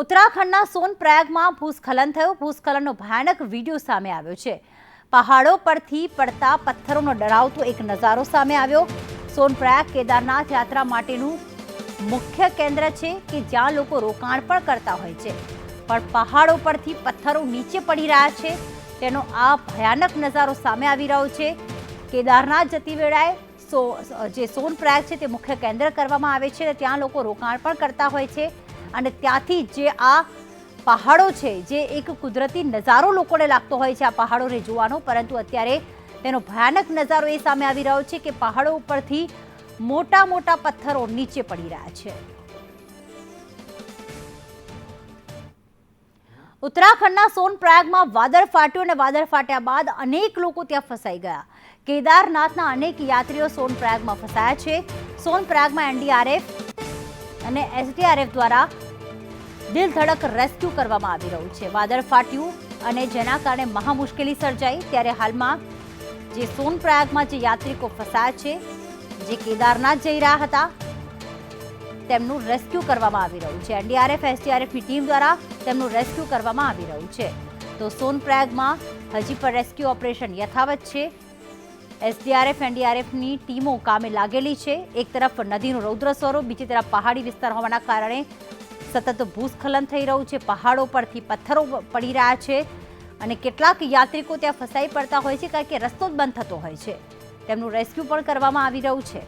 ઉત્તરાખંડના સોનપ્રયાગમાં ભૂસ્ખલન થયું. ભૂસ્ખલનનો ભયાનક વીડિયો સામે આવ્યો છે. પહાડો પરથી પડતા પથ્થરોનો ડરાવતો એક નજારો સામે આવ્યો. સોનપ્રયાગ કેદારનાથ યાત્રા માટેનું મુખ્ય કેન્દ્ર છે કે જ્યાં લોકો રોકાણ પણ કરતા હોય છે. પણ પહાડો પરથી પથ્થરો નીચે પડી રહ્યા છે. તેનો આ ભયાનક નજારો સામે આવી રહ્યો છે. કેદારનાથ જતી વેળાએ સો, જે સોનપ્રયાગ છે તે મુખ્ય કેન્દ્ર કરવામાં આવે છે ત્યાં લોકો રોકાણ પણ કરતા હોય છે. અને ત્યાંથી જે આ પહાડો છે, જે એક કુદરતી નજારો લોકોને લાગતો હોય છે આ પહાડોને જોવાનો, પરંતુ અત્યારે તેનો ભયાનક નજારો એ સામે આવી રહ્યો છે કે પહાડો ઉપરથી મોટા મોટા પથ્થરો નીચે પડી રહ્યા છે. ઉત્તરાખંડના સોનપ્રયાગમાં વાદળ ફાટ્યું અને વાદળ ફાટ્યા બાદ અનેક લોકો ત્યાં ફસાઈ ગયા. કેદારનાથના અનેક યાત્રીઓ સોનપ્રયાગમાં ફસાયા છે. સોનપ્રયાગમાં એનડીઆરએફ અને એસડીઆરએફ દ્વારા દિલ ધડક રેસ્ક્યુ કરવામાં આવી રહ્યું છે. વાદળ ફાટ્યું અને જેના કારણે મહા મુશ્કેલી સર્જાઈ. ત્યારે હાલમાં જે સોનપ્રયાગમાં જે યાત્રિકો ફસાયા છે, જે કેદારનાથ જઈ રહ્યા હતા, તેમનું રેસ્ક્યુ કરવામાં આવી રહ્યું છે. એનડીઆરએફ એસડીઆરએફની ટીમ દ્વારા તેમનું રેસ્ક્યુ કરવામાં આવી રહ્યું છે. તો સોનપ્રયાગમાં હજી પણ રેસ્ક્યુ ઓપરેશન યથાવત છે. એસડીઆરએફ, એનડીઆરએફની ટીમો કામે લાગેલી છે. એક તરફ નદીનું રૌદ્ર સ્વરૂપ, બીજી તરફ પહાડી વિસ્તાર હોવાના કારણે સતત ભૂસ્ખલન થઈ રહ્યું છે. પહાડો પરથી પથ્થરો પડી રહ્યા છે અને કેટલાક યાત્રિકો ત્યાં ફસાઈ પડતા હોય છે કારણ કે રસ્તો જ બંધ થતો હોય છે. તેમનું રેસ્ક્યુ પણ કરવામાં આવી રહ્યું છે.